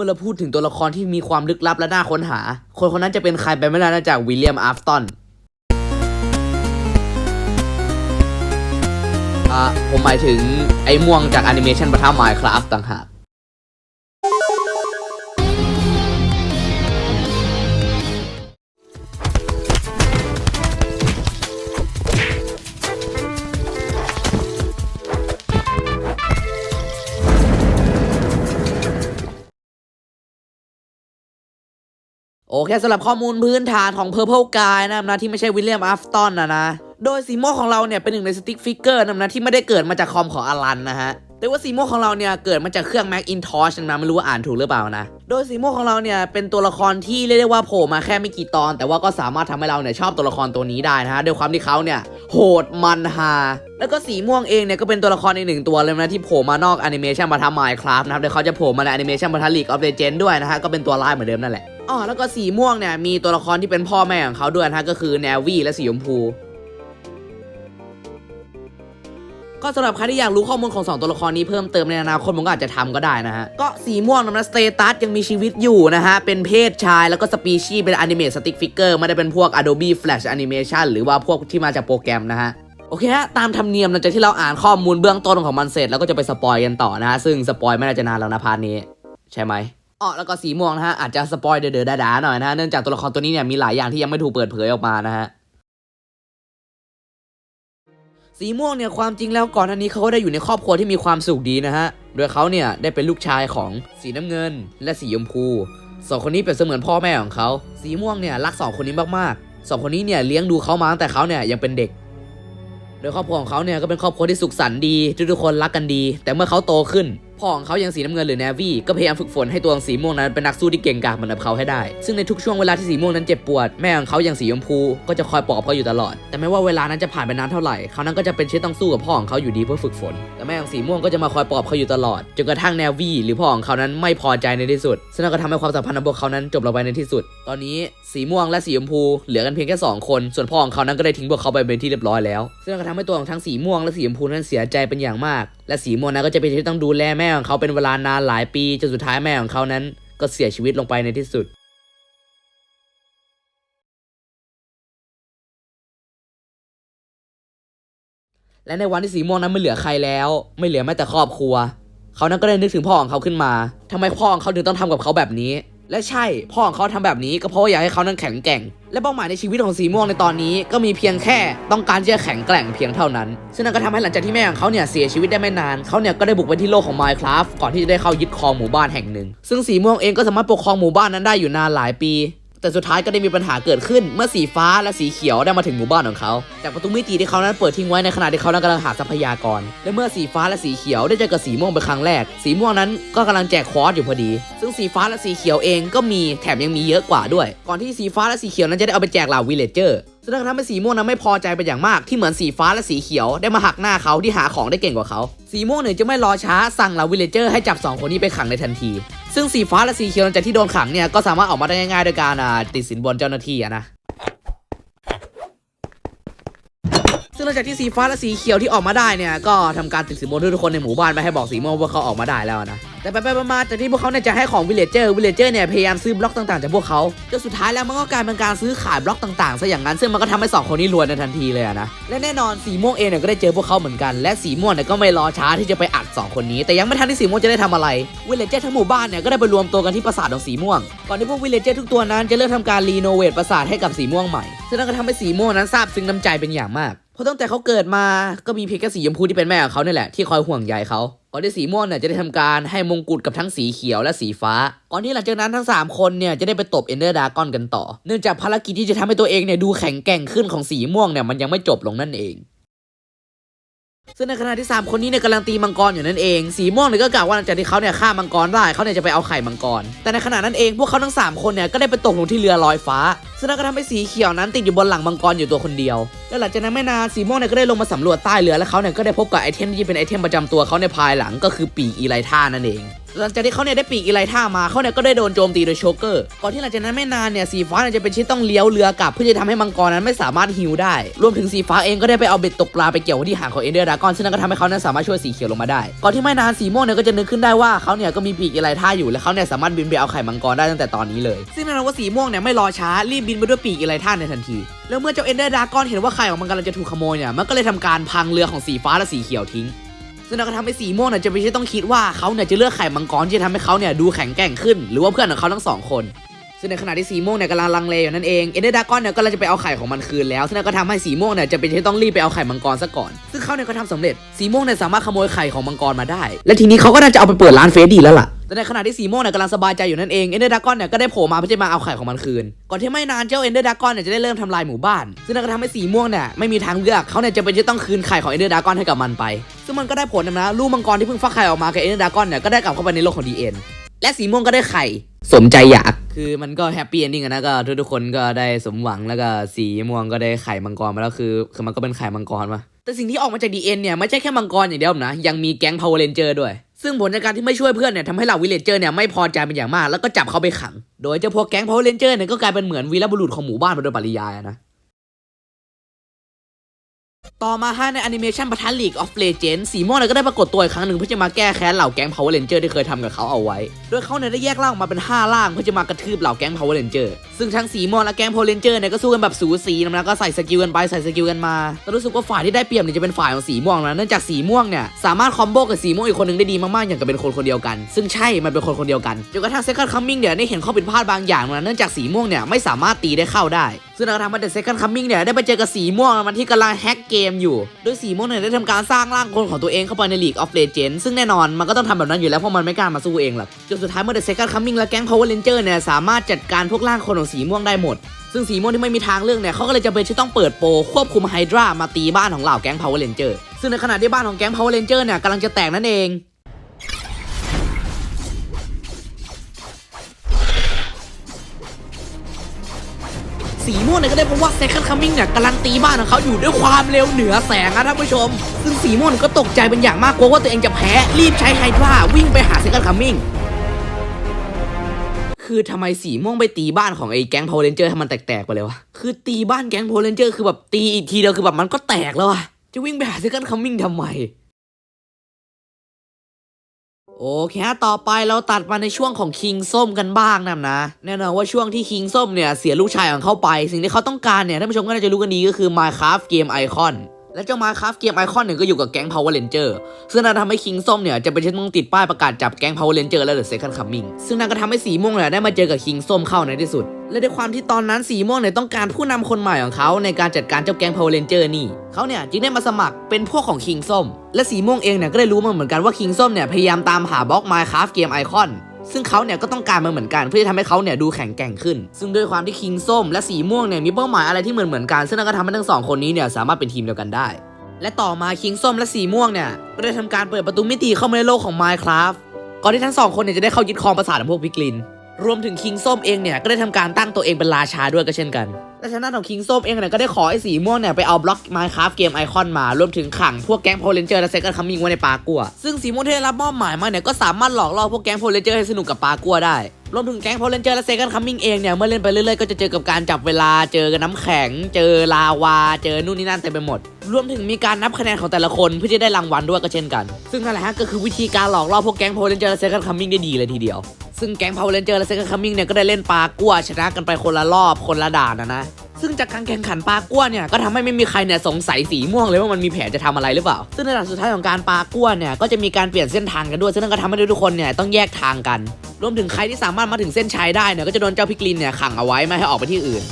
มื่อเราพูดถึงตัวละครที่มีความลึกลับและน่าค้นหา คนคนนั้นจะเป็นใครไปไม่ได้นอกจากวิลเลียมอาร์ฟตันอะผมหมายถึงไอ้ม่วงจากแอนิเมชันประทับไมค์คราฟต่างหาก โอเคสำหรับข้อมูลพื้นฐานของ Purple Guy นะครับนะที่ไม่ใช่วิลเลียมอัฟตันนะนะโดยสีม่วงของเราเนี่ยเป็นหนึ่งในสติ๊กฟิกเกอร์นะนะที่ไม่ได้เกิดมาจากคอมของอลันนะฮะแต่ว่าสีม่วงของเราเนี่ยเกิดมาจากเครื่อง Macintosh นะไม่รู้ว่าอ่านถูกหรือเปล่านะ โดยสีม่วงของเราเนี่ยเป็นตัวละครที่เรียกได้ว่าโผล่มาแค่ไม่กี่ตอน แต่ว่าก็สามารถทำให้เราเนี่ยชอบตัวละครตัวนี้ได้นะฮะด้วยความที่เขาเนี่ยโหดมันฮาแล้วก็สีม่วงเองเนี่ยก็เป็นตัวละครอีกหนึ่งตัวเลยนะที่โผล่มานอกแอนิเมชันมาทำ Minecraft นะครับเดี๋ยวเขาจะโผล่มาในแอนิเมชันมาทำ League of Legends ด้วยนะฮะก็เป็นตัวร้ายเหมือนเดิมนั่นแหละ อ๋อแล้วก็สีม่วงเนี่ยมีตัวละครที่เป็นพ่อแม่ของเขาด้วยนะก็คือแนวีและสีชมพู ก็สำหรับใครที่อยากรู้ข้อมูลของ 2 ตัวละครนี้เพิ่มเติมในอนาคตผมก็อาจจะทำก็ได้นะฮะ ก็สีม่วงนะสเตตัสยังมีชีวิตอยู่นะฮะ เป็นเพศชายแล้วก็สปีชีส์เป็นอนิเมตสติ๊กฟิกเกอร์ไม่ได้เป็นพวก Adobe Flash Animation หรือว่าพวกที่มาจากโปรแกรมนะฮะโอเคฮะตามธรรมเนียมหลังจากที่เราอ่านข้อมูลเบื้องต้นของมันเสร็จแล้วก็จะไปสปอยกันต่อนะฮะซึ่งสปอยไม่น่าจะนานแล้วนะพาร์ทนี้ ใช่ไหม อ๋อแล้วก็สีม่วงนะฮะอาจจะสปอยเดือดๆด่าๆหน่อยนะฮะเนื่องจากตัวละครตัวนี้เนี่ยมีหลายอย่างที่ยังไม่ถูกเปิดเผยออกมานะฮะสีม่วงเนี่ยความจริงแล้วก่อนหน้านี้เขาก็ได้อยู่ในครอบครัวที่มีความสุขดีนะฮะ โดยเขาเนี่ยได้เป็นลูกชายของสีน้ำเงิน และสีชมพูสองคนนี้เปรียบเสมือนพ่อแม่ของเขา สีม่วงเนี่ยรักสองคนนี้มากๆสองคนนี้เนี่ยเลี้ยงดูเขามาตั้งแต่เขาเนี่ยยังเป็นเด็ก โดยครอบครัวของเขาเนี่ยก็เป็นครอบครัวที่สุขสันต์ดีทุกๆคนรักกันดี แต่เมื่อเขาโตขึ้น พ่อของเขายังสีน้ำเงินหรือแนวี่ก็พยายามฝึกฝนให้ตัวของสีม่วงนั้นเป็นนักสู้ที่เก่งกาจเหมือนกับเขาให้ได้ ซึ่งในทุกช่วงเวลาที่สีม่วงนั้นเจ็บปวดแม่ของเขาอย่างสีชมพูก็จะคอยปลอบเขาอยู่ตลอด แต่ไม่ว่าเวลานั้นจะผ่านไปนานเท่าไหร่เขานั้นก็จะเป็นเช่นต้องสู้กับพ่อของเขาอยู่ดีเพื่อฝึกฝน แต่แม่ของสีม่วงก็จะมาคอยปลอบเขาอยู่ตลอดจนกระทั่งแนวี่หรือพ่อของเขานั้นไม่พอใจในที่สุด ซึ่งนั่นก็ทำให้ความสัมพันธ์ของพวกเขานั้นจบลงไปในที่สุด ตอนนี้สีม่วงและสีชมพู เหลือกันเพียงแค่สองคน ส่วนพ่อของเขานั้นก็ได้ทิ้งพวกเขาไปเป็นที่เรียบร้อยแล้ว ซึ่งนั่นก็ทำให้ตัวของทั้งสีม่วงและสีชมพูนั้นเสียใจเป็นอย่างมาก และสีม่วงนั้นก็จะเป็นที่ต้องดูแลแม่ของเขาเป็นเวลานานหลายปีจนสุดท้ายแม่ของเขานั้น ก็เสียชีวิตลงไปในที่สุด และในวันที่สีม่วงนั้นไม่เหลือใครแล้ว ไม่เหลือแม้แต่ครอบครัว เขานั้นก็ได้นึกถึงพ่อของเขาขึ้นมาทำไมพ่อของเขาถึงต้องทำกับเขาแบบนี้ และใช่พ่อของเขาทำแบบนี้ก็เพราะว่าอยากให้เขานั้นแข็งแกร่ง และเป้าหมายในชีวิตของสีม่วงในตอนนี้ก็มีเพียงแค่ต้องการที่จะแข็งแกร่งเพียงเท่านั้น ซึ่งนั่นก็ทำให้หลังจากที่แม่ของเขาเนี่ยเสียชีวิตได้ไม่นานเขาเนี่ยก็ได้บุกไปที่โลกของ Minecraft ก่อนที่จะได้เข้ายึดครองหมู่บ้านแห่งหนึ่ง ซึ่งสีม่วงเองก็สามารถปกครองหมู่บ้านนั้นได้อยู่นานหลายปี แต่สุดท้ายก็ได้มีปัญหาเกิดขึ้นเมื่อสีฟ้าและสีเขียวได้มาถึงหมู่บ้านของเขา จากประตูมิติที่เขานั้นเปิดทิ้งไว้ในขณะที่เขานั้นกำลังหาทรัพยากร และเมื่อสีฟ้าและสีเขียวได้เจอกับสีม่วงเป็นครั้งแรก สีม่วงนั้นก็กำลังแจกคอร์สอยู่พอดี ซึ่งสีฟ้าและสีเขียวเองก็มีแถมยังมีเยอะกว่าด้วย ก่อนที่สีฟ้าและสีเขียวนั้นจะได้เอาไปแจกเหล่าวิลเลเจอร์ ซึ่งนั่นก็ทำให้สีม่วงนั้นไม่พอใจเป็นอย่างมากที่เหมือนสีฟ้าและสีเขียวได้มาหักหน้าเขาที่หาของได้เก่งกว่าเขาสีม่วงเนี่ยจะไม่รอช้าสั่งเหล่าวิลเลเจอร์ให้จับสองคนนี้ไปขังในทันที ซึ่งสีฟ้าและสีเขียวหลังจากที่โดนขังเนี่ยก็สามารถออกมาได้ง่ายๆโดยการติดสินบนเจ้าหน้าที่นะซึ่งหลังจากที่สีฟ้าและสีเขียวที่ออกมาได้เนี่ยก็ทำการติดสินบนทุกคนในหมู่บ้านไม่ให้บอกสีม่วงว่าเขาออกมาได้แล้วนะ แต่ไปไปๆมาๆจากที่พวกเขาเนี่ยจะให้ของวิลเลเจอร์วิลเลเจอร์เนี่ยพยายามซื้อบล็อกต่างๆจากพวกเขาจนสุดท้ายแล้วมันก็กลายเป็นการซื้อขายบล็อกต่างๆซะอย่างนั้นซึ่งมันก็ทำให้สองคนนี้รวยในทันทีเลยนะและแน่นอนสีม่วงเองเนี่ยก็ได้เจอพวกเขาเหมือนกันและสีม่วงเนี่ยก็ไม่รอช้าที่จะไปอัดสองคนนี้ แต่ยังไม่ทันที่สีม่วงจะได้ทำอะไรวิลเลเจอร์ทั้งหมู่บ้านเนี่ยก็ได้ไปรวมตัวกันที่ปราสาทของสีม่วงก่อนที่พวกวิลเลเจอร์ทุกตัวนั้นจะเริ่มทำการรีโนเวทปราสาทให้กับสีม่วงใหม่ซึ่งนั่นก็ทำให้สีม่วงนั้นซาบซึ้งน้ำใจเป็นอย่างมาก ราะตั้งแต่เขาเกิดมาก็มีเพียงแค่สีชมพูที่เป็นแม่ของเขาเนี่ยแหละที่คอยห่วงใยเขาก่อนที่สีม่วงเนี่ยจะได้ทำการให้มงกุฎกับทั้งสีเขียวและสีฟ้า ก่อนที่หลังจากนั้นทั้ง 3 คนเนี่ยจะได้ไปตบเอนเดอร์ดากอนกันต่อ เนื่องจากภารกิจที่จะทำให้ตัวเองเนี่ยดูแข็งแกร่งขึ้นของสีม่วงเนี่ยมันยังไม่จบลงนั่นเอง ซึ่งในขณะที่ 3 คนนี้เนี่ยกำลังตีมังกรอยู่นั่นเอง สีม่วงเนี่ยก็กล่าวว่าหลังจากที่เขาเนี่ยฆ่ามังกรได้เขาเนี่ยจะไปเอาไข่มังกร แต่ในขณะนั้นเองพวกเขาทั้ง 3 คนเนี่ยก็ได้ไปตกลงที่เรือลอยฟ้า ซึ่งนั่นก็ทำให้สีเขียวนั้นติดอยู่บนหลังมังกรอยู่ตัวคนเดียว และหลังจากนั้นไม่นานสีม่วงเนี่ยก็ได้ลงมาสำรวจใต้เรือและเขาเนี่ยก็ได้พบกับไอเทมที่เป็นไอเทมประจำตัวเขาในภายหลังก็คือปีกอีไลท่านั่นเองหลังจากที่เขาเนี่ยได้ปีกอีไลท่ามาเขาเนี่ยก็ได้โดนโจมตีโดยโชเกอร์ก่อนที่หลังจากนั้นไม่นานเนี่ยสีฟ้าเนี่ยจะเป็นชิ้นต้องเลี้ยวเรือกลับเพื่อจะทำให้มังกรนั้นไม่สามารถฮิวได้ รวมถึงสีฟ้าเองก็ได้ไปเอาเบ็ดตกปลาไปเกี่ยวที่หางของเอเดอร์ดากอนซึ่งนั่นก็ทำให้เขานั้นสามารถช่วยสีเขียวลงมาได้ ก่อนที่ไม่นานสีม่วงเนี่ยก็จะนึกขึ้นได้ว่าเขาเนี่ยก็มีปีกอีไลท่าอยู่และเขาเนี่ยสามารถบินไปเอาไข่มังกรได้ตั้งแต่ตอนนี้เลย ซึ่งแน่นอนว่าสีม่วงเนี่ยไม่รอช้ารีบบินไปด้วยปีกอีไลท่าในทันทีแล้วเมื่อเจ้าเอนเดอร์ดากอนเห็นว่าไข่ของมันกำลังจะถูกขโมยเนี่ยมันก็เลยทำการพังเรือของสีฟ้าและสีเขียวทิ้ง ซึ่งนั่นก็ทำให้สีม่วงเนี่ยจะไม่ใช่ต้องคิดว่าเขาเนี่ยจะเลือกไข่มังกรที่จะทำให้เขาเนี่ยดูแข็งแกร่งขึ้น หรือว่าเพื่อนของเขาทั้งสองคนซึ่งในขณะที่สีม่วงเนี่ยกำลังลังเลอยู่นั่นเอง เอเดดากอนเนี่ยก็เลยจะไปเอาไข่ของมันคืนแล้ว ซึ่งนั่นก็ทำให้สีม่วงเนี่ยจะเป็นที่ต้องรีบไปเอาไข่มังกรซะก่อน ซึ่งเขาเนี่ยก็ทำสำเร็จ สีม่วงเนี่ยสามารถขโมยไข่ของมังกรมาได้ และทีนี้เขาก็น่าจะเอาไปเปิดร้านเฟสดีแล้วล่ะ แต่ในขณะที่สีม่วงเนี่ยกำลังสบายใจอยู่นั่นเองเอนเดอร์ดากอนเนี่ยก็ได้โผล่มาเพื่อจะมาเอาไข่ของมันคืน ก่อนที่ไม่นานเจ้าเอนเดอร์ดากอนเนี่ยจะได้เริ่มทำลายหมู่บ้าน ซึ่งนั่นก็ทำให้สีม่วงเนี่ยไม่มีทางเลือกเขาเนี่ยจะเป็นที่ต้องคืนไข่ของเอนเดอร์ดากอนให้กับมันไป ซึ่งมันก็ได้ผลนะลูกมังกรที่เพิ่งฟักไข่ออกมากับเอนเดอร์ดากอนเนี่ยก็ได้กลับเข้าไปในโลกของดีเอ็นและสีม่วงก็ได้ไข่สมใจอยากคือมันก็แฮปปี้เอนดิ้งนะก็ทุกๆคนก็ได้สมหวังแล้วก็สีม่วงก็ได้ไข่มังกรมาแล้วคือคือมันก็เป็นไข่มังกรวะแต่สิ่งที่ออกมาจากดีเอ็นเนี่ยไม่ใช่แค่มังกรอย่างเดียวนะยังมีแก๊งพาวเวอร์เรนเจอร์ด้วย ซึ่งผลจากการที่ไม่ช่วยเพื่อนเนี่ยทำให้เหล่าวิลเลเจอร์เนี่ยไม่พอใจเป็นอย่างมากแล้วก็จับเขาไปขัง โดยเจ้าพวกแก๊งพาวเวอร์เรนเจอร์เนี่ยก็กลายเป็นเหมือนวีรบุรุษของหมู่บ้านโดยปริยายนะ ต่อมาฮะในแอนิเมชันประทันลีกออฟเลเจนสีม่วงก็ได้ปรากฏตัวอีกครั้งหนึ่งเพื่อจะมาแก้แค้นเหล่าแก๊ง Power Ranger ที่เคยทำกับเขาเอาไว้ โดยเขาเนี่ยได้แยกร่างออกมาเป็น 5 ร่างเพื่อจะมากระทืบเหล่าแก๊ง Power Ranger ซึ่งทั้งสีม่วงและแก๊ง Power Ranger เนี่ยก็สู้กันแบบสูสีนะแล้วก็ใส่สกิลกันไปใส่สกิลกันมา แต่รู้สึกว่าฝ่ายที่ได้เปรียบเนี่ยจะเป็นฝ่ายของสีม่วงนะเนื่องจากสีม่วงเนี่ยสามารถคอมโบกับสีม่วงอีกคนหนึ่งได้ดีมากๆอย่างกับเป็นคนคนเดียวกัน ซึ่งใช่มันเป็นคนคนเดียวกันจนกระทั่ง Second Coming เนี่ยได้เห็นข้อผิดพลาดบางอย่างนะเนื่องจากสีม่วงเนี่ยไม่สามารถตีได้เข้าได้ ซึ่งในก็ทำให้ The Second Coming เนี่ยได้ไปเจอกับสีม่วงมันที่กำลังแฮกเกมอยู่ โดยสีม่วงเนี่ยได้ทำการสร้างร่างคนของตัวเองเข้าไปใน League of Legends ซึ่งแน่นอนมันก็ต้องทำแบบนั้นอยู่แล้วเพราะมันไม่กล้ามาสู้เองหรอกจนสุดท้ายเมื่อ The Second Coming และแก๊ง Power Ranger เจอร์เนี่ยสามารถจัดการพวกร่างคนของสีม่วงได้หมด ซึ่งสีม่วงที่ไม่มีทางเลือกเนี่ยเขาก็เลยจะเป็นที่ต้องเปิดโปรควบคุมไฮดรามาตีบ้านของเหล่าแก๊ง Power Ranger ซึ่งในขณะที่บ้านของแก๊ง Power Ranger เนี่ยกำลังจะแตกนั่นเอง สีม่วงเนี่ยก็ได้พบว่า Second Coming เนี่ยกำลังตีบ้านของเขาอยู่ด้วยความเร็วเหนือแสงนะท่านผู้ชม ซึ่งสีม่วงก็ตกใจเป็นอย่างมากกลัวว่าตัวเองจะแพ้รีบใช้ไฮดราวิ่งไปหา Second Coming คือทำไมสีม่วงไปตีบ้านของไอ้แก๊งพาวเรนเจอร์ให้มันแตกๆไปเลยวะ คือตีบ้านแก๊งพาวเรนเจอร์คือแบบตีอีกทีเดียวคือแบบมันก็แตกแล้วอะจะวิ่งไปหา Second Coming ทำไม โอเคฮะต่อไปเราตัดมาในช่วงของคิงส้มกันบ้างนะนะแน่นอนว่าช่วงที่คิงส้มเนี่ยเสียลูกชายของเขาไป สิ่งที่เขาต้องการเนี่ยท่านผู้ชมก็น่าจะรู้กันดีก็คือ Minecraft เกมไอคอน และเจ้า Minecraft เกมไอคอนเนี่ยก็อยู่กับแก๊ง Power Ranger ซึ่งนั่นทำให้คิงส้มเนี่ยจะเป็นที่นต้องติดป้ายประกาศจับแก๊ง Power Ranger และ The Second Coming ซึ่งนั่นก็ทำให้สีม่วงเนี่ยได้มาเจอกับคิงส้มเข้าในที่สุด และด้วยความที่ตอนนั้นสีม่วงเนี่ยต้องการผู้นำคนใหม่ของเขาในการจัดการเจ้าแก๊ง Power Ranger นี่เขาเนี่ยจึงได้มาสมัครเป็นพวกของคิงส้มและสีม่วงเองเนี่ยก็ได้รู้มาเหมือนกันว่าคิงส้มเนี่ยพยายามตามหาบล็อก Minecraft เกมไอคอน ซึ่งเขาเนี่ยก็ต้องการมาเหมือนกันเพื่อจะทำให้เขาเนี่ยดูแข็งแกร่งขึ้น ซึ่งด้วยความที่คิงส้มและสีม่วงเนี่ยมีเป้าหมายอะไรที่เหมือนเหมือนกัน ซึ่งนั่นก็ทำให้ทั้งสองคนนี้เนี่ยสามารถเป็นทีมเดียวกันได้ และต่อมาคิงส้มและสีม่วงเนี่ยก็ได้ทำการเปิดประตูมิติเข้ามาในโลกของ Minecraft ก่อนที่ทั้งสองคนเนี่ยจะได้เข้ายึดครองปราสาทของพวกพิกลิน รวมถึงคิงส้มเองเนี่ยก็ได้ทำการตั้งตัวเองเป็นราชาด้วยก็เช่นกันและทางด้าของคิงส้มเองเนี่ยก็ได้ขอไอ้สีม่วงเนี่ยไปเอาบล็อก Minecraft เกมไอคอนมารวมถึงขังพวกแก๊งโพลเลนเจอร์และเซกันคัมมิงไว้ในปากัวซึ่งสีม่วงที่ได้รับมอบหมายมาเนี่ยก็สามารถหลอกล่อพวกแก๊งโพลเลนเจอร์ให้สนุกกับปากัวได้ รวมถึงแก๊งพลเลนเจอร์และเซกันคัมมิงเองเนี่ย เมื่อเล่นไปเรื่อยๆ ก็จะเจอกับการจับเวลาเจอกับน้ำแข็ง เจอลาวา เจอนู่นนี่นั่นเต็มไปหมด รวมถึงมีการนับคะแนนของแต่ละคนเพื่อจะได้รางวัลด้วยก็เช่นกัน ซึ่งนั่นแหละฮะก็คือวิธีการหลอกล่อพวกแก๊งพลเลนเจอร์และเซกันคัมมิงได้ดีเลยทีเดียว ซึ่งแก๊งพอเลนเจอร์และเซกันคัมมิ่งเนี่ยก็ได้เล่นปากัวชนะกันไปคนละรอบคนละด่านนะนะ ซึ่งจากการแข่งขันปากัวเนี่ยก็ทำให้ไม่มีใครเนี่ยสงสัยสีม่วงเลยว่ามันมีแผนจะทำอะไรหรือเปล่า ซึ่งในด่านสุดท้ายของการปากัวเนี่ยก็จะมีการเปลี่ยนเส้นทางกันด้วย ซึ่งนั่นก็ทำให้ทุกคนเนี่ยต้องแยกทางกัน รวมถึงใครที่สามารถมาถึงเส้นชัยได้เนี่ยก็จะโดนเจ้าพิกลินเนี่ยขังเอาไว้ไม่ให้ออกไปที่อื่น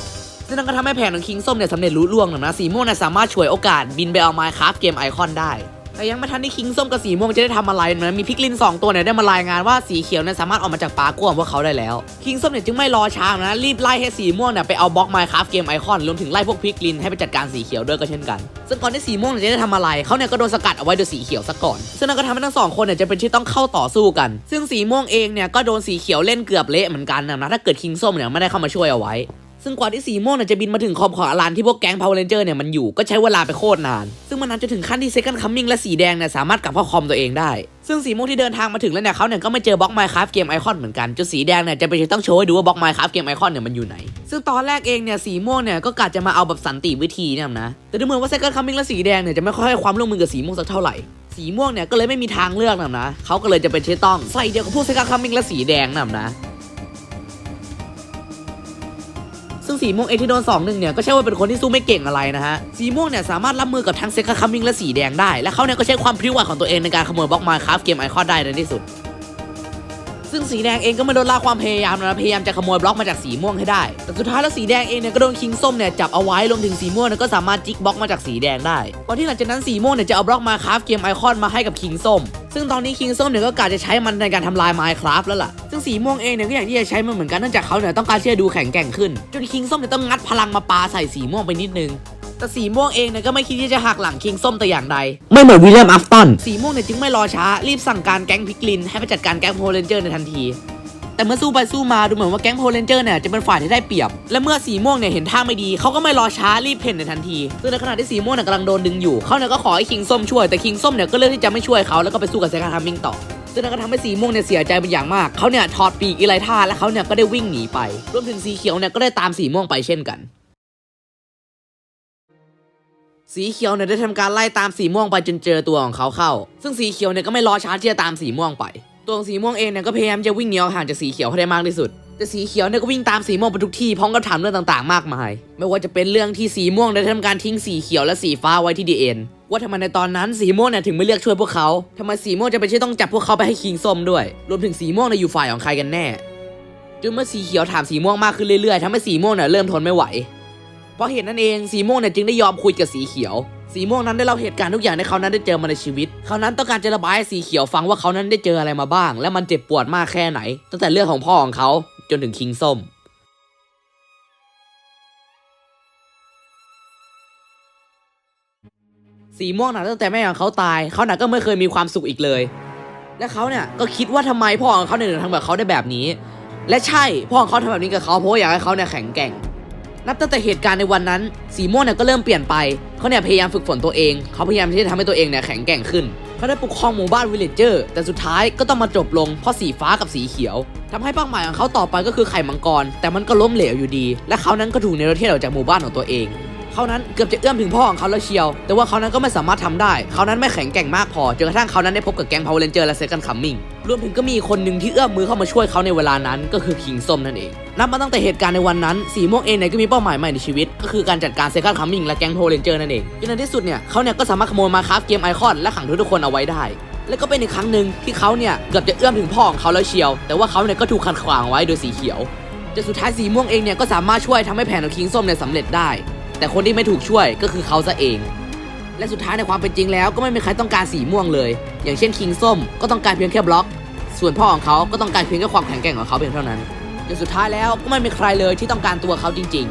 ซึ่งนั่นก็ทำให้แผนของคิงส้มเนี่ยสำเร็จลุล่วงนะนะสีม่วงเนี่ยสามารถฉวยโอกาสบินไปเอาไมค์คราฟเกมไอคอนได้ แต่ยังไม่ทันที่คิงส้มกับสีม่วงจะได้ทำอะไรนะมีพิกลิน 2 ตัวเนี่ยได้มารายงานว่าสีเขียวเนี่ยสามารถออกมาจากปาก้วของพวกเขาได้แล้ว คิงส้มเนี่ยจึงไม่รอช้านะรีบไล่ให้สีม่วงเนี่ยไปเอาบล็อกไมค์คราฟเกมไอคอนรวมถึงไล่พวกพิกลินให้ไปจัดการสีเขียวด้วยก็เช่นกันซึ่งก่อนที่สีม่วงจะได้ทำอะไรเขาเนี่ยก็โดนสกัดเอาไว้โดยสีเขียวซะก่อน ซึ่งนั่นก็ทำให้ทั้งสองคนเนี่ยจะเป็นที่ต้องเข้าต่อสู้กัน ซึ่งสีม่วงเองเนี่ยก็โดนสีเขียวเล่นเกือบเละเหมือนกันนะถ้าเกิดคิงส้มเนี่ยไม่ได้เข้ามาช่วยเอาไว้ ซึ่งกว่าที่สีม่วงเนี่ยจะบินมาถึงขอบขอบอลานที่พวกแก๊งพาวเวอร์เรนเจอร์เนี่ยมันอยู่ก็ใช้เวลาไปโคตรนาน ซึ่งมันนานจนถึงขั้นที่เซคันด์คัมมิ่งและสีแดงเนี่ยสามารถกลับเข้าคอมตัวเองได้ ซึ่งสีม่วงที่เดินทางมาถึงแล้วเนี่ยเขาเนี่ยก็ไม่เจอบล็อกไมค์คราฟเกมไอคอนเหมือนกันจนสีแดงเนี่ยจะไปต้องโชว์ให้ดูว่าบล็อกไมค์คราฟเกมไอคอนเนี่ยมันอยู่ไหน ซึ่งตอนแรกเองเนี่ยสีม่วงเนี่ยก็กะจะมาเอาแบบสันติวิธีเนี่ยนะแต่ดูเหมือนว่าเซคันด์คัมมิ่งและสีแดงเนี่ยจะไม่ค่อยให้ความร่วมมือกับสีม่วงสักเท่าไหร่สีม่วงเนี่ยก็เลยไม่มีทางเลือกนะนะเขาก็เลยจะเป็นที่ต้องใส่เดียวกับพวกเซคันด์คัมมิงและสีแดงนะนะ งสีม่วงเอที่โดนสองหนึ่งเนี่ยก็ใช่ว่าเป็นคนที่สู้ไม่เก่งอะไรนะฮะสีม่วงเนี่ยสามารถรับมือกับทั้งเซคาคัมมิงและสีแดงได้และเขาเนี่ยก็ใช้ความพริ้วไหวของตัวเองในการขโมยบล็อกมาคราฟเกมไอคอนได้ในที่สุด ซึ่งสีแดงเองก็ไม่ลดละความพยายามนะพยายามจะขโมยบล็อกมาจากสีม่วงให้ได้ แต่สุดท้ายแล้วสีแดงเองเนี่ยก็โดนคิงส้มเนี่ยจับเอาไว้รวมถึงสีม่วงเนี่ยก็สามารถจิกบล็อกมาจากสีแดงได้ก่อนที่หลังจากนั้นสีม่วงเนี่ยจะเอาบล็อกมาคราฟเกมไอคอนมาให้กับคิงส้มซึ่งตอนนี้คิงส้มเนี่ยก็กะจะใช้มันในการทำลายไมค์คราฟแล้วล่ะ ซึ่งสีม่วงเองเนี่ยก็อยางที่จะใช้มันเหมือนกันเนื่องจากเขาเนี่ยต้องการที่จะดูแข็งแกร่งขึ้น จนคิงส้มเนี่ยต้องงัดพลังมาปาใส่สีม่วงไปนิดนึง แต่สีม่วงเองเนี่ยก็ไม่คิดที่จะหักหลังคิงส้มแต่อย่างใด ไม่เหมือนวิลเลียมอัฟตันสีม่วงเนี่ยจึงไม่รอช้ารีบสั่งการแก๊งพิกลิน ให้ไปจัดการแก๊งโพเลนเจอร์ในทันที แต่เมื่อสู้ไปสู้มาดูเหมือนว่าแก๊งโพเลนเจอร์เนี่ยจะเป็นฝ่ายที่ได้เปรียบ และเมื่อสีม่วงเนี่ยเห็นท่าไม่ดีเขาก็ไม่รอช้ารีบเพ่นในทันทีซึ่งในขณะที่สีม่วงเนี่ยกำลังโดนดึงอยู่เขาเนี่ยก็ขอให้คิงส้มช่วยแต่คิงส้มเนี่ยก็เลือกที่จะไม่ช่วยเขาแล้วก็ไปสู้กับเซคาทัมมิงต่อซึ่งนั่นก็ทำให้สีม่วงเนี่ยเสียใจเป็นอย่างมาก เขาเนี่ยถอดปีกอีไลท่าและเขาเนี่ยก็ได้วิ่งหนีไป รวมถึงสีเขียวเนี่ยก็ได้ตามสีม่วงไปเช่นกัน สีเขียวเนี่ยได้ทำการไล่ตามสีม่วงไปจนเจอตัวของเขาเข้า ซึ่งสีเขียวเนี่ยก็ไม่รอช้าที่จะตามสีม่วงไป ตัวของสีม่วงเองเนี่ยก็พยายามจะวิ่งเหนีออกห่างจากสีเขียวให้ได้มากที่สุด แต่สีเขียวเนี่ยก็วิ่งตามสีม่วงไปทุกที่พร้อมกับถามเรื่องต่างๆ มากมาย ไม่ว่าจะเป็นเรื่องที่สีม่วงได้ทำการทิ้งสีเขียวและสีฟ้าไว้ที่ดีเอ็นว่าทำไมในตอนนั้นสีม่วงเนี่ยถึงไม่เลือกช่วยพวกเขาทำไมสีม่วงจะเป็นที่ต้องจับพวกเขาไปให้คิงส้มด้วย รวมถึงสีม่วงเนี่ยอยู่ฝ่ายของใครกันแน่จนเมื่อสีเขียวถามสีม่วงมากขึ้นเรื่อยๆทำให้สีม่วงเนี่ยเริ่มทนไม่ไหว เพราะเหตุนั้นเองสีม่วงเนี่ยจึงได้ยอมคุยกับสีเขียว สีม่วงนั้นได้เล่าเหตุการณ์ทุกอย่างที่เขานั้นได้เจอมาในชีวิต เขานั้นต้องการจะระบายให้สีเขียวฟังว่าเขานั้นได้เจออะไรมาบ้าง และมันเจ็บปวดมากแค่ไหน ตั้งแต่เรื่องของพ่อของเขาจนถึงคิงส้มสีม่วงน่ะตั้งแต่แม่ของเขาตาย เขาน่ะก็ไม่เคยมีความสุขอีกเลย และเขาเนี่ยก็คิดว่าทำไมพ่อของเขาเนี่ยถึงทำแบบเขาได้แบบนี้ และใช่พ่อของเขาทำแบบนี้กับเขาเพราะอยากให้เขาเนี่ยแข็งแกร่ง นับตั้งแต่เหตุการณ์ในวันนั้น สีม่วงเนี่ยก็เริ่มเปลี่ยนไป เขาเนี่ยพยายามฝึกฝนตัวเอง เขาพยายามที่จะทำให้ตัวเองเนี่ยแข็งแกร่งขึ้น เขาได้ปกครองหมู่บ้านวิลเลจเจอร์แต่สุดท้ายก็ต้องมาจบลงเพราะสีฟ้ากับสีเขียวทำให้เป้าหมายของเขาต่อไปก็คือไข่มังกร แต่มันก็ล้มเหลวอยู่ดี และเขานั้นก็ถูกเนรเทศออกจากหมู่บ้านของตัวเอง เขานั้นเกือบจะเอื้อมถึงพ่อของเขาแล้วเชียว แต่ว่าเขานั้นก็ไม่สามารถทำได้ เขานั้นไม่แข็งแกร่งมากพอจนกระทั่งเขานั้นได้พบกับแก๊งพาวเวอร์เรนเจอร์และเซคันคัมมิงรวมถึงก็มีคนหนึ่งที่เอื้อมมือเข้ามาช่วยเขาในเวลานั้นก็คือคิงส้มนั่นเอง นับมาตั้งแต่เหตุการณ์ในวันนั้น สีม่วงเองเนี่ยก็มีเป้าหมายใหม่ในชีวิต ก็คือการจัดการเซคันคัมมิงและแก๊งพาวเวอร์เรนเจอร์นั่นเองจนในที่สุดเนี่ยเขาเนี่ยก็สามารถขโมยมาคราฟเกมไอคอนและขังทุกๆคนเอาไว้ได้ และก็เป็นอีกครั้งหนึ่งที่เขาเนี่ยเกือบจะเอื้อมถึงพ่อของเขาแล้วเชียว แต่ว่าเขาเนี่ยก็ถูกขัดขวางไว้โดยสีเขียวจนสุดท้ายสีม่วงเองเนี่ยก็สามารถช่วยทำให้แผนของคิงส้มเนี่ยสำเร็จได้ แต่คนที่ไม่ถูกช่วยก็คือเขาซะเอง และสุดท้ายในความเป็นจริงแล้วก็ไม่มีใครต้องการสีม่วงเลย อย่างเช่นคิงส้มก็ต้องการเพียงแค่บล็อก ส่วนพ่อของเขาก็ต้องการเพียงแค่ความแข็งแกร่งของเขาเพียงเท่านั้นจนสุดท้ายแล้วก็ไม่มีใครเลยที่ต้องการตัวเขาจริง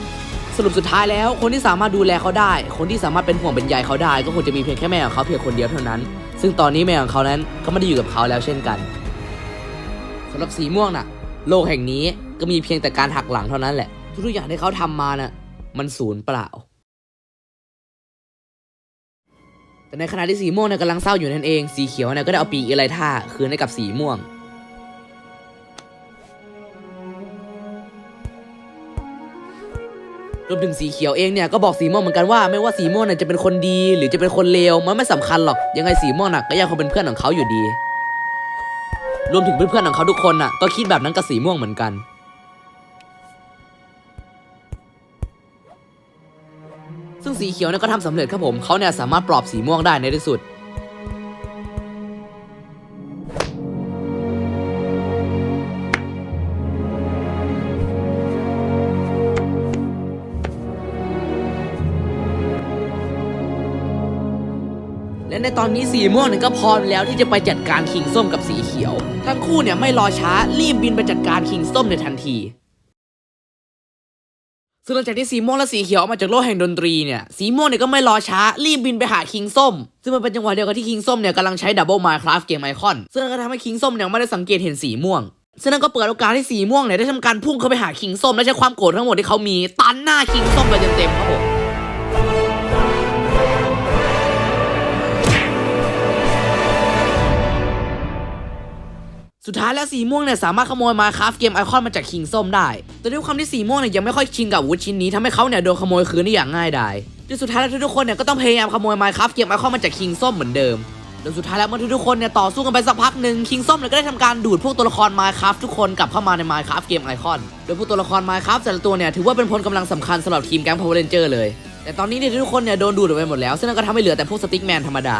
ๆ สรุปสุดท้ายแล้วคนที่สามารถดูแลเขาได้ คนที่สามารถเป็นห่วงเป็นใยเขาได้ ก็คงจะมีเพียงแค่แม่ของเขาเพียงคนเดียวเท่านั้น ซึ่งตอนนี้แม่ของเขานั้นก็ไม่ได้อยู่กับเขาแล้วเช่นกันสำหรับสีม่วงน่ะ โลกแห่งนี้ก็มีเพียงแต่การหักหลังเท่านั้นแหละ ทุกๆอย่างที่เขาทำมาน่ะ มันศูนย์เปล่า แต่ในขณะที่สีม่วงเนี่ยกำลังเศร้าอยู่นั่นเอง สีเขียวเนี่ยก็ได้เอาปีกอะไรท่าคืนให้กับสีม่วง รวมถึงสีเขียวเองเนี่ยก็บอกสีม่วงเหมือนกันว่าไม่ว่าสีม่วงเนี่ยจะเป็นคนดี หรือจะเป็นคนเลวมันไม่สำคัญหรอกยังไงสีม่วงน่ะก็ยังคงเป็นเพื่อนของเขาอยู่ดี รวมถึงเพื่อนๆของเขาทุกคนน่ะก็คิดแบบนั้นกับสีม่วงเหมือนกัน ซึ่งสีเขียวเนี่ยก็ทำสำเร็จครับผมเขาเนี่ยสามารถปลอบสีม่วงได้ในที่สุดและในตอนนี้สีม่วงเนี่ยก็พร้อมแล้วที่จะไปจัดการคิงส้มกับสีเขียว ทั้งคู่เนี่ยไม่รอช้ารีบบินไปจัดการคิงส้มในทันที ซึ่งหลังจากที่สีม่วงและสีเขียวออกมาจากโลกแห่งดนตรีเนี่ย สีม่วงเนี่ยก็ไม่รอช้า รีบบินไปหาคิงส้ม ซึ่งมันเป็นจังหวะเดียวกับที่คิงส้มเนี่ยกำลังใช้ดับเบิลมาคราฟเกมไอคอน ซึ่งก็ทำให้คิงส้มเนี่ยไม่ได้สังเกตเห็นสีม่วง ซึ่งนั่นก็เปิดโอกาสให้สีม่วงเนี่ยได้ทำการพุ่งเข้าไปหาคิงส้มและใช้ความโกรธทั้งหมดที่เขามีตันหน้าคิงส้มไปเต็มๆครับผม สุดท้ายแล้วสีม่วงเนี่ยสามารถขโมยมาคราฟเกมไอคอนมาจากคิงส้มได้ แต่ด้วยความที่สีม่วงเนี่ยยังไม่ค่อยชินกับอาวุธชิ้นนี้ทำให้เขาเนี่ยโดนขโมยคืนได้อย่างง่ายดายจนสุดท้ายแล้วทุกๆคนเนี่ยก็ต้องพยายามขโมยมาคราฟเกมไอคอนมาจากคิงส้มเหมือนเดิมแล้วสุดท้ายแล้วเมื่อทุกๆคนเนี่ยต่อสู้กันไปสักพักหนึ่งคิงส้มเนี่ยก็ได้ทำการดูดพวกตัวละครมาคราฟทุกคนกลับเข้ามาในมาคราฟเกมไอคอนโดยพวกตัวละครมาคราฟแต่ละตัวเนี่ยถือว่าเป็นพลกำลังสำคัญสำหรับทีมแก๊งพาวเวอร์เรนเจอร์เลยแต่ตอนนี้เนี่ยทุกคนเนี่ยโดนดูดไปหมดแล้วซึ่งก็ทำให้เหลือแต่พวกสติ๊กแมนธรรมดา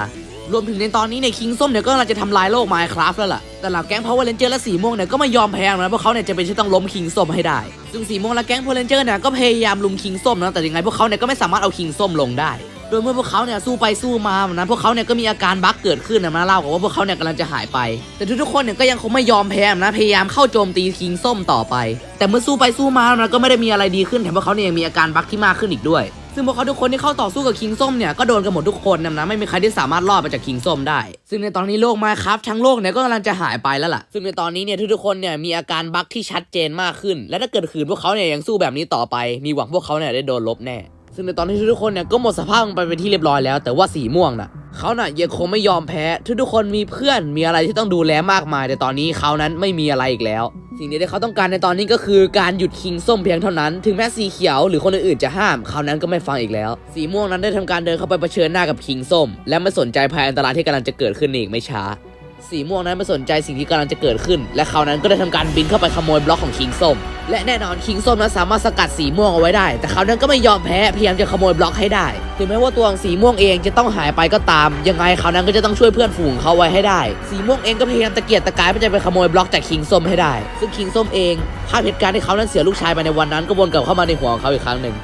รวมถึงในตอนนี้เนี่ยคิงส้มเนี่ยก็กำลังจะทำลายโลก Minecraft แล้วล่ะ แต่เหล่าแก๊ง Power Ranger และสีม่วงเนี่ยก็ไม่ยอมแพ้นะเพราะเขาเนี่ยจะเป็นที่ต้องล้มคิงส้มให้ได้ ซึ่งสีม่วงและแก๊ง Power Ranger เนี่ยก็พยายามลุมคิงส้มนะแต่ยังไงพวกเขาเนี่ยก็ไม่สามารถเอาคิงส้มลงได้ โดยเมื่อพวกเขาเนี่ยสู้ไปสู้มานะพวกเขาเนี่ยก็มีอาการบั๊กเกิดขึ้นนะมาเล่ากับว่าพวกเขาเนี่ยกำลังจะหายไป แต่ทุกๆคนเนี่ยก็ยังคงไม่ยอมแพ้นะพยายามเข้าโจมตีคิงส้มต่อไป แต่เมื่อสู้ไปสู้มานะก็ไม่ได้มีอะไรดีขึ้นแถมพวกเขาเนี่ยยังมีอาการบั๊กที่มากขึ้นอีกด้วย ซึ่งพวกเขาทุกคนที่เข้าต่อสู้กับคิงส้มเนี่ยก็โดนกันหมดทุกคนนะนะไม่มีใครที่สามารถรอดมาจากคิงส้มได้ ซึ่งในตอนนี้โลกมาครับทั้งโลกเนี่ยก็กำลังจะหายไปแล้วล่ะ ซึ่งในตอนนี้เนี่ยทุกๆคนเนี่ยมีอาการบั๊กที่ชัดเจนมากขึ้น และถ้าเกิดขืนพวกเขาเนี่ยยังสู้แบบนี้ต่อไป มีหวังพวกเขาเนี่ยได้โดนลบแน่ ซึ่งในตอนนี้ทุกคนเนี่ยก็หมดสภาพไปเป็นที่เรียบร้อยแล้ว แต่ว่าสีม่วงน่ะเขาน่ะยังคงไม่ยอมแพ้ทุกๆคนมีเพื่อนมีอะไรที่ต้องดูแลมากมาย แต่ตอนนี้เขานั้นไม่มีอะไรอีกแล้ว สิ่งเดียวที่เขาต้องการในตอนนี้ก็คือการหยุดคิงส้มเพียงเท่านั้น ถึงแม้สีเขียวหรือคนอื่นๆจะห้ามเขานั้นก็ไม่ฟังอีกแล้ว สีม่วงนั้นได้ทำการเดินเข้าไปเผชิญหน้ากับคิงส้ม และไม่สนใจภัยอันตรายที่กำลังจะเกิดขึ้นอีกไม่ช้า สีม่วงนั้นไม่สนใจสิ่งที่กำลังจะเกิดขึ้น และเขานั้นก็ได้ทำการบินเข้าไปขโมยบล็อกของคิงส้ม และแน่นอนคิงส้มนั้นสามารถสกัดสีม่วงเอาไว้ได้ แต่เขานั้นก็ไม่ยอมแพ้พยายามจะขโมยบล็อกให้ได้ถึงแม้ว่าตัวของสีม่วงเองจะต้องหายไปก็ตาม ยังไงเขานั้นก็จะต้องช่วยเพื่อนฝูงเขาไว้ให้ได้ สีม่วงเองก็พยายามตะเกียกตะกายเพื่อจะไปขโมยบล็อกจากคิงส้มให้ได้ ซึ่งคิงส้มเองภาพเหตุการณ์ที่เขานั้นเสียลูกชายไปในวันนั้นก็วนกลับเข้ามาในหัวของเขาอีกครั้งหนึ่ง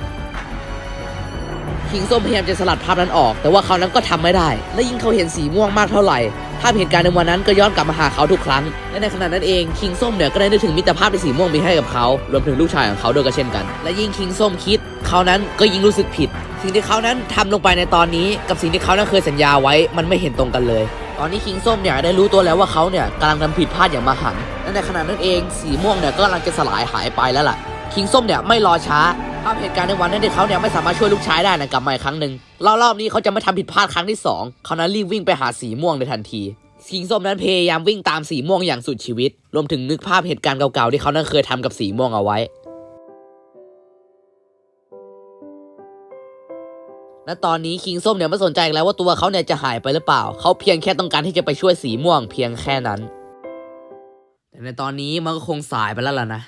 คิงส้มพยายามจะสลัดภาพนั้นออก แต่ว่าเขานั้นก็ทำไม่ได้ และยิ่งเขาเห็นสีม่วงมากเท่าไหร่ภาพเหตุการณ์ในวันนั้นก็ย้อนกลับมาหาเขาทุกครั้ง และในขณะนั้นเองคิงส้มเนี่ยก็ได้นึกถึงมิตรภาพที่สีม่วงมีให้กับเขารวมถึงลูกชายของเขาด้วยก็เช่นกัน และยิ่งคิงส้มคิด เขานั้นก็ยิ่งรู้สึกผิด สิ่งที่เขานั้นทำลงไปในตอนนี้ กับสิ่งที่เขานั้นเคยสัญญาไว้มันไม่เห็นตรงกันเลย ตอนนี้คิงส้มเนี่ยได้รู้ตัวแล้วว่าเขาเนี่ยกำลังทำผิดพลาดอย่างมหันและในขณะนั้นเองสีม่วงเนี่ยก็กำลังจะสลายหายไปแล้วล่ะคิงส้มเนี่ยไม่รอช้า ภาพเหตุการณ์ในวันนั้นที่เขาเนี่ยไม่สามารถช่วยลูกชายได้นะกลับมาอีกครั้งหนึ่งรอบรอบนี้เขาจะไม่ทำผิดพลาดครั้งที่สองเขานั้นรีบวิ่งไปหาสีม่วงในทันทีคิงส้มนั้นพยายามวิ่งตามสีม่วงอย่างสุดชีวิต รวมถึงนึกภาพเหตุการณ์เก่าๆที่เขานั้นเคยทำกับสีม่วงเอาไว้และตอนนี้คิงส้มเนี่ยไม่สนใจแล้วว่าตัวเขาเนี่ยจะหายไปหรือเปล่า เขาเพียงแค่ต้องการที่จะไปช่วยสีม่วงเพียงแค่นั้น แต่ในตอนนี้มันก็คงสายไปแล้วล่ะนะ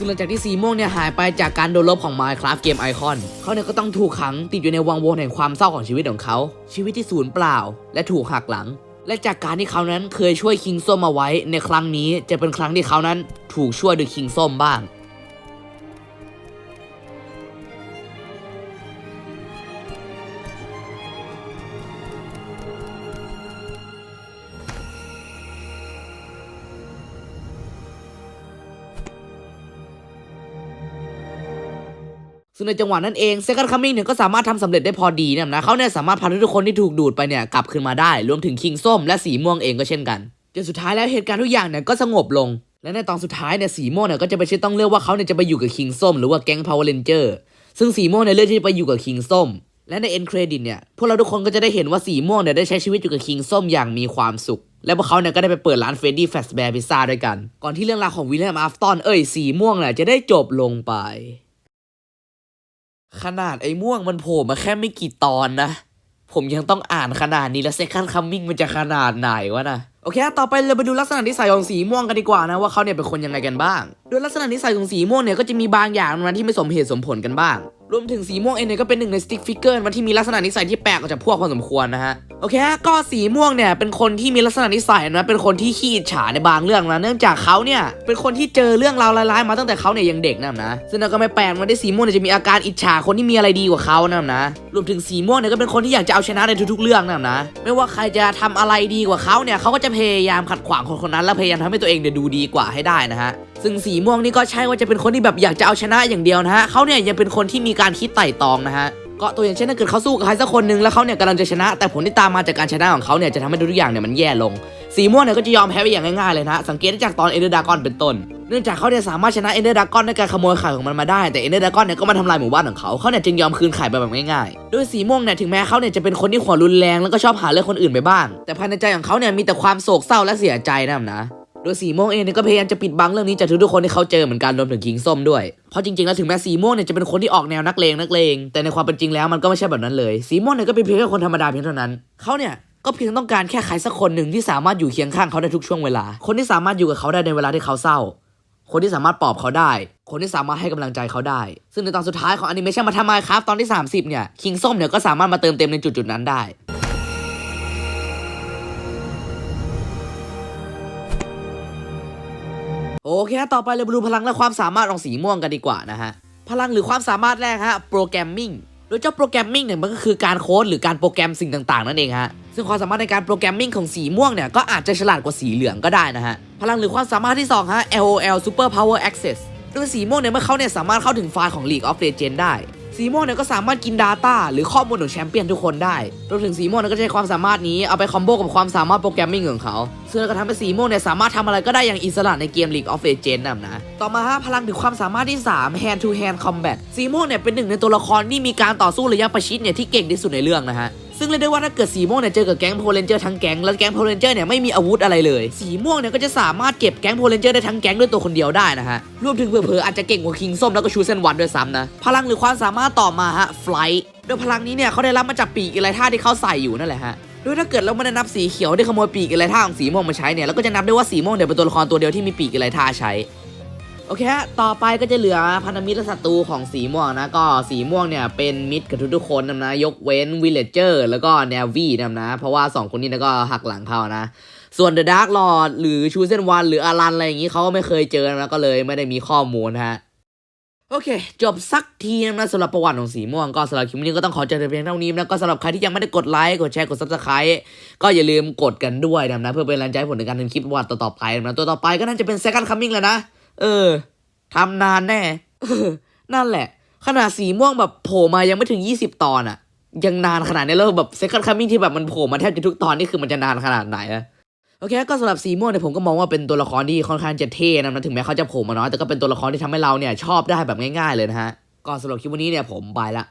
ซึ่งหลังจากที่สีม่วงเนี่ยหายไปจากการโดนลบของ Minecraft เกมไอคอนเขาเนี่ยก็ต้องถูกขังติดอยู่ในวังวนแห่งความเศร้าของชีวิตของเขา ชีวิตที่สูญเปล่า และถูกหักหลัง และจากการที่เขานั้นเคยช่วยคิงส้มเอาไว้ในครั้งนี้จะเป็นครั้งที่เขานั้นถูกช่วยโดยคิงส้มบ้าง ซึ่งในจังหวะนั้นเองเซคันคัมมิ่งเนี่ยก็สามารถทำสำเร็จได้พอดีเนี่ยนะเขาเนี่ยสามารถพาทุกคนที่ถูกดูดไปเนี่ยกลับคืนมาได้ รวมถึงคิงส้มและสีม่วงเองก็เช่นกันจนสุดท้ายแล้วเหตุการณ์ทุกอย่างเนี่ยก็สงบลง และในตอนสุดท้ายเนี่ยสีม่วงเนี่ยก็จะไปเชื่อต้องเลือกว่าเขาเนี่ยจะไปอยู่กับคิงส้มหรือว่าแก๊งพาวเวอร์เรนเจอร์ซึ่งสีม่วงเนี่ยเลือกที่จะไปอยู่กับคิงส้มและในเอ็นเครดิตเนี่ยพวกเราทุกคนก็จะได้เห็นว่าสีม่วงเนี่ยได้ใช้ชีวิตอยู่กับคิงส้มอย่างมีความสุข และพวกเขาเนี่ยก็ได้ไปเปิดร้านเฟรดดี้แฟสแบร์พิซซ่าด้วยกัน ก่อนที่เรื่องราวของวิลเลียมอัฟตันเอ้ยสีม่วงเนี่ยจะได้จบลงไป ขนาดไอ้ม่วงมันโผล่มาแค่ไม่กี่ตอนนะ ผมยังต้องอ่านขนาดนี้แล้วเซคันคัมมิ่งมันจะขนาดไหนวะนะโอเค ต่อไปเราไปดูลักษณะนิสัยของสีม่วงกันดีกว่านะว่าเขาเนี่ยเป็นคนยังไงกันบ้าง โดยลักษณะนิสัยของสีม่วงเนี่ยก็จะมีบางอย่างนะที่ไม่สมเหตุสมผลกันบ้าง รวมถึงสีม่วงเองเนี่ยก็เป็นหนึ่งในสติ๊กฟิกเกอร์มันที่มีลักษณะนิสัยที่แปลกออกจากพวกพอสมควรนะฮะโอเคก็สีม่วงเนี่ยเป็นคนที่มีลักษณะนิสัยนะเป็นคนที่ขี้อิจฉาในบางเรื่องนะเนื่องจากเขาเนี่ยเป็นคนที่เจอเรื่องราวร้ายๆมาตั้งแต่เขาเนี่ยยังเด็กนะนะซึ่งนั่นก็ไม่แปลกนะที่สีม่วงเนี่ยจะมีอาการอิจฉาคนที่มีอะไรดีกว่าเขานะนะรวมถึงสีม่วงเนี่ยก็เป็นคนที่อยากจะเอาชนะในทุกๆเรื่องนะนะไม่ว่าใครจะทำอะไรดีกว่าเขาเนี่ยเขาก็จะพยายามขัดขวางคนคนนั้นและพยายามทำให้ตัวเองเนี่ยดูดีกว่าให้ได้นะฮะ ซึ่งสีม่วงนี่ก็ใช่ว่าจะเป็นคนที่แบบอยากจะเอาชนะอย่างเดียวนะฮะเขาเนี่ยยังเป็นคนที่มีการคิดไต่ตองนะฮะก็ตัวอย่างเช่นถ้าเกิดเขาสู้กับใครสักคนหนึ่งแล้วเขาเนี่ยกำลังจะชนะ แต่ผลที่ตามมาจากการชนะของเขาเนี่ยจะทำให้ทุกอย่างเนี่ยมันแย่ลง สีม่วงเนี่ยก็จะยอมแพ้ไปอย่างง่ายๆเลยนะ สังเกตได้จากตอนเอเดอร์ดากอนเป็นต้น เนื่องจากเขาเนี่ยสามารถชนะเอเดอร์ดากอนด้วยการขโมยไข่ของมันมาได้ แต่เอเดอร์ดากอนเนี่ยก็มาทำลายหมู่บ้านของเขาเขาเนี่ยจึงยอมคืนไข่ไปแบบง่ายๆ โดยสีม่วงเนี่ยถึงแม้เขาเนี่ยจะเป็นคนที่หัวรุนแรงแล้วก็ชอบหาเรื่องคนอื่นไปบ้าง แต่ภายในใจของเขาเนี่ยมีแต่ความโศกเศร้าและเสียใจนะนะ ดยสีม่วงเองเนี่ยก็พยายามจะปิดบังเรื่องนี้จากทุกๆคนที่เขาเจอเหมือนกันรวมถึงคิงส้มด้วย เพราะจริงๆแล้วถึงแม้สีม่วงเนี่ยจะเป็นคนที่ออกแนวนักเลงนักเลงแต่ในความเป็นจริงแล้วมันก็ไม่ใช่แบบนั้นเลย สีม่วงเนี่ยก็เป็นเพียงแค่คนธรรมดาเพียงเท่านั้นเขาเนี่ยก็เพียงต้องการแค่ใครสักคนหนึ่งที่สามารถอยู่เคียงข้างเขาได้ทุกช่วงเวลา คนที่สามารถอยู่กับเขาได้ในเวลาที่เขาเศร้า คนที่สามารถปลอบเขาได้ คนที่สามารถให้กำลังใจเขาได้ ซึ่งในตอนสุดท้ายของอนิเมชันมาทำไมครับตอนที่ 30เนี่ยคิงส้มเนี่ยก็สามารถมาเติมเต็มในจุดๆนั้นได้ โอเคต่อไปเรามาดูพลังและความสามารถของสีม่วงกันดีกว่านะฮะ พลังหรือความสามารถแรกฮะโปรแกรมมิ่งโดยเจ้าโปรแกรมมิ่งเนี่ยมันก็คือการโค้ดหรือการโปรแกรมสิ่งต่างๆนั่นเองฮะ ซึ่งความสามารถในการโปรแกรมมิ่งของสีม่วงเนี่ยก็อาจจะฉลาดกว่าสีเหลืองก็ได้นะฮะ พลังหรือความสามารถที่สองฮะ LOL Super Power Access โดยสีม่วงเนี่ยเมื่อเขาเนี่ยสามารถเข้าถึงไฟล์ของ League of Legends ได้ สีม่วงเนี่ยก็สามารถกิน Data หรือข้อมูลของแชมเปี้ยนทุกคนได้รวมถึงสีม่วงเนี่ยก็ใช้ความสามารถนี้เอาไปคอมโบกับความสามารถโปรแกรมมิ่งของเขา ซึ่งก็ทำให้สีม่วงเนี่ยสามารถทำอะไรก็ได้อย่างอิสระในเกม League of Legends นะนะ ต่อมาฮะพลังถึงความสามารถที่ 3 Hand to Hand Combat สีม่วงเนี่ยเป็นหนึ่งในตัวละครที่มีการต่อสู้ระยะประชิดเนี่ยที่เก่งที่สุดในเรื่องนะฮะ ซึ่งเรียกได้ว่าถ้าเกิดสีม่วงเนี่ยเจอกับแก๊งโพเลนเจอร์ทั้งแก๊งแล้วแก๊งโพเลนเจอร์เนี่ยไม่มีอาวุธอะไรเลย สีม่วงเนี่ยก็จะสามารถเก็บแก๊งโพเลนเจอร์ได้ทั้งแก๊งด้วยตัวคนเดียวได้นะฮะรวมถึงเผลอๆอาจจะเก่งกว่าคิงส้มแล้วก็ชูเซนวันด้วยซ้ำนะพลังหรือความสามารถต่อมาฮะ Flight โดยพลังนี้เนี่ยเขาได้รับมาจากปีกอีไลท่าที่เขาใส่อยู่นั่นแหละฮะโดยถ้าเกิดเราไม่ได้นับสีเขียวที่ขโมยปีกอีไลท่าของสีม่วงมาใช้เนี่ยเราก็จะนับได้ว่าสีม่วงเนี่ยเป็นตัวละครตัวเดียวที่มีปีกอีไลท่าใช้ โอเคฮะ ต่อไปก็จะเหลือพันธมิตรและศัตรูของสีม่วงนะ ก็สีม่วงเนี่ยเป็นมิตรกับทุกๆคนนะนะยกเว้นวิลเลจเจอร์แล้วก็แนววีนะนะ เพราะว่า 2 คนนี้นะก็หักหลังเขานะ ส่วนเดอะดาร์กลอร์หรือชูเซนวันหรืออารันอะไรอย่างนี้เขาก็ไม่เคยเจอนะก็เลยไม่ได้มีข้อมูลนะฮะโอเค จบสักทีนะสำหรับประวัติของสีม่วงก็สำหรับคลิปนี้ก็ต้องขอจบเพียงเท่านี้นะก็สำหรับใครที่ยังไม่ได้กดไลค์กดแชร์กดซับสไครต์ก็อย่าลืมกดกันด้วยนะเพื่อเป็นแรงใจผมในการทำคลิปประวัติต่อๆไปนะตัวต่อไปก็น่าจะเป็น second coming แล้วนะ เออทำนานแน่ออนั่นแหละ ขนาดสีม่วงแบบโผล่มายังไม่ถึง20ตอนอะยังนานขนาดนี้แล้วแบบ second coming ที่แบบมันโผล่มาแทบจะทุกตอนนี่คือมันจะนานขนาดไหนอะโอเคก็สำหรับสีม่วงเนี่ยผมก็มองว่าเป็นตัวละครที่ค่อนข้างจะเท่นะถึงแม้เขาจะโผล่มาน้อยแต่ก็เป็นตัวละครที่ทำให้เราเนี่ยชอบได้แบบง่ายๆเลยนะฮะก็สำหรับคลิปวันนี้เนี่ยผมไปละ